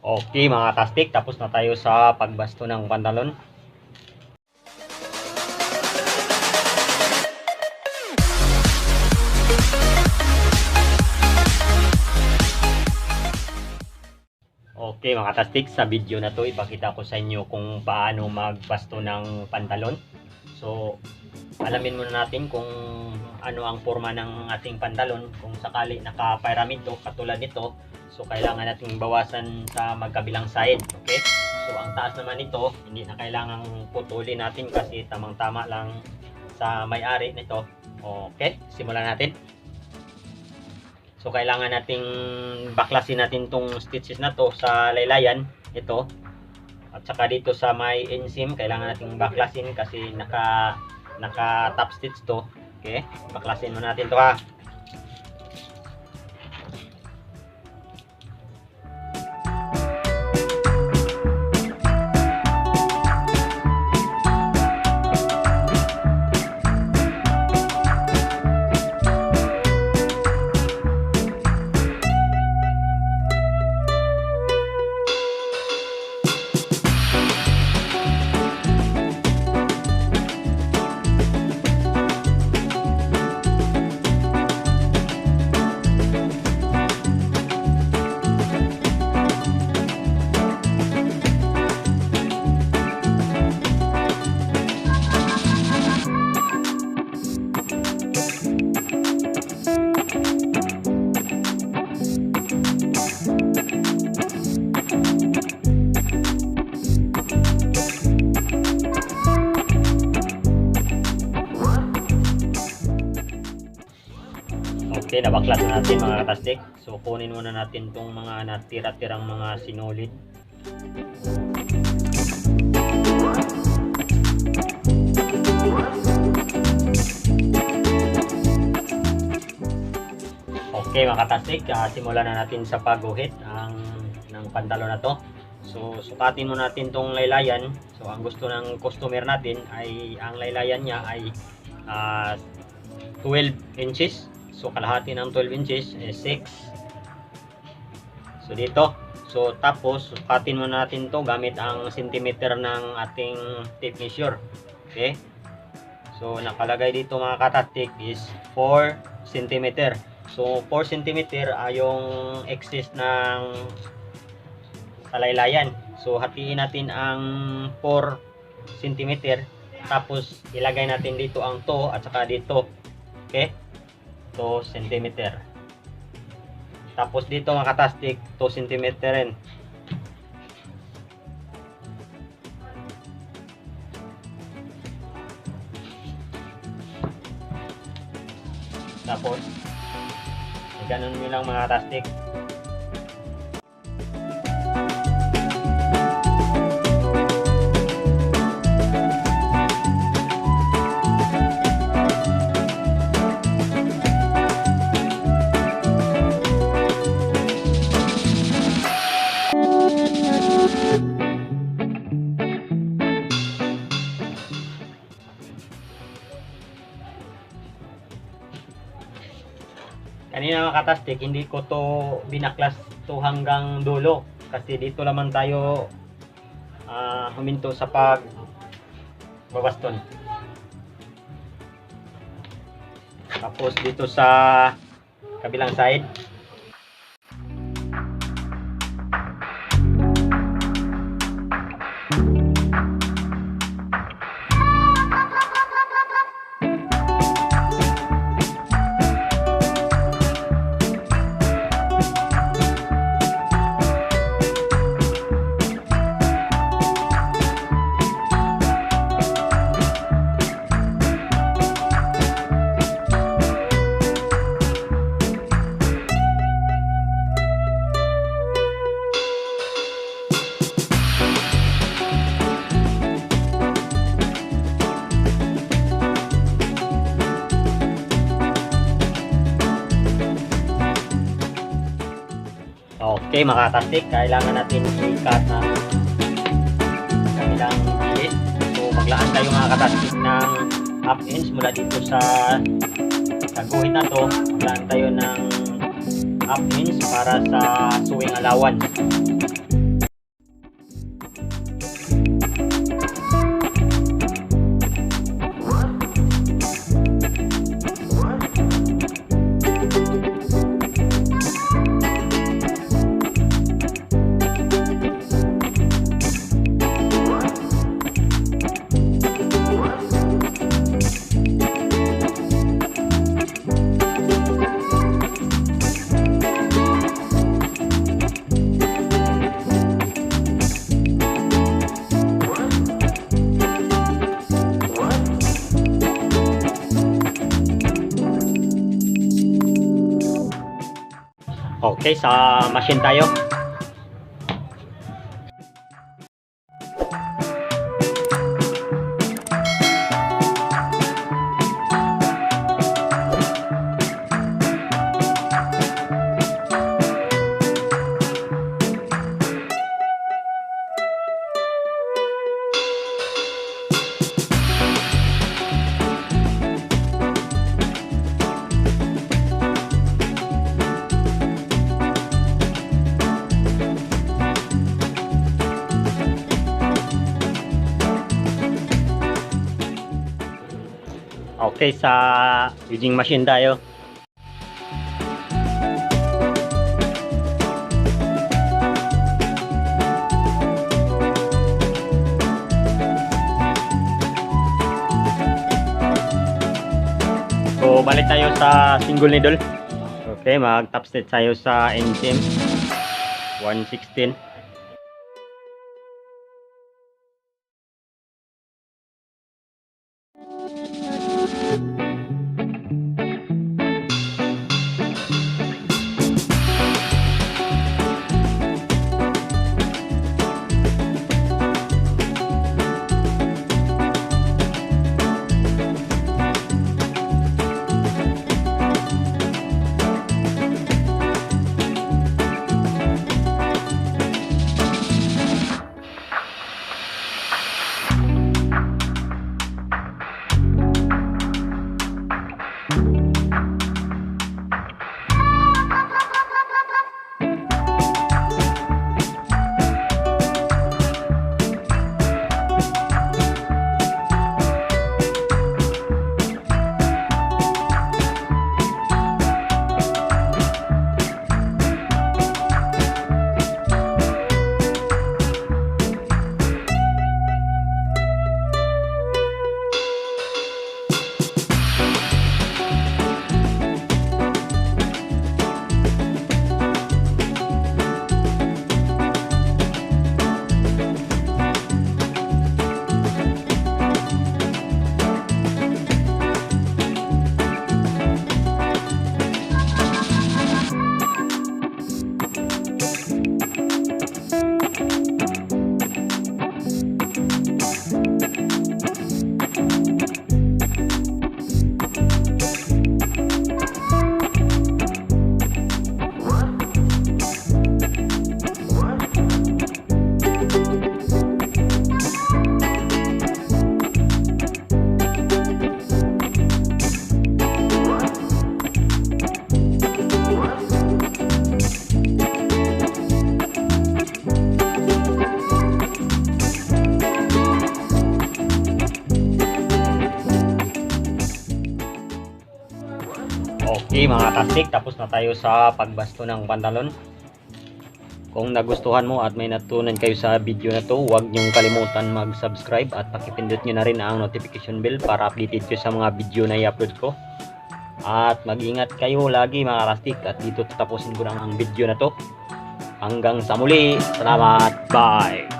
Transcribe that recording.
Okay mga kastik, tapos na tayo sa pagbasto ng pantalon. Okay mga kastik, sa video na to ipakita ko sa inyo kung paano magbasto ng pantalon. So, alamin muna natin kung ano ang forma ng ating pantalon. Kung sakali naka-pyramid to, katulad nito, so kailangan nating bawasan sa magkabilang side. Okay? So, ang taas naman nito, hindi na kailangang putulin natin kasi tamang-tama lang sa may-ari nito. Okay? Simulan natin. So kailangan nating baklasin natin tong stitches na to sa laylayan ito. At saka dito sa may inseam kailangan nating baklasin kasi naka naka top stitch to. Okay? Baklasin muna natin to ha. Okay, nabaklas na natin mga katastik. So kunin muna natin tong mga natira-tirang mga sinulid. Okay mga katastik, ah, simulan na natin sa pagguhit ang ng pantalon na to. So sukatin mo natin tong laylayan. So ang gusto ng customer natin ay ang laylayan niya ay ah, 12 inches. So kalahati ng 12 inches is 6. So dito. So tapos sukatin mo natin to gamit ang centimeter ng ating tape measure. Okay? So nakalagay dito mga katatik is 4 centimeter. So 4 centimeter ay yung excess ng kalaylayan. So hatiin natin ang 4 centimeter tapos ilagay natin dito ang to at saka dito. Okay? 2 centimeter. Tapos dito mga katastik, 2 centimeter rin. Tapos, ganun nyo lang mga katastik. Kanina mga katastik, hindi ko to binaklas to hanggang dulo. Kasi dito naman tayo ah, huminto sa pag babaston. Tapos dito sa kabilang side. Okay mga katastik, kailangan natin i-cut ng kabilang gilid. So maglaan tayo mga katastik ng half inch mula dito sa sa na to. Maglaan tayo ng half inch para sa sewing allowance. Okay, sa machine tayo. Okay, sa using machine tayo. So, balik tayo sa single needle. Okay, mag top step tayo sa NCM 116. Mga tastik, tapos na tayo sa pagbasto ng pantalon. Kung nagustuhan mo at may natunan kayo sa video na to, huwag niyong kalimutan mag-subscribe at pakipindot niyo na rin ang notification bell para updated kayo sa mga video na i-upload ko. At mag-ingat kayo lagi mga kastik at dito tatapusin ko lang ang video na to. Hanggang sa muli, salamat, bye!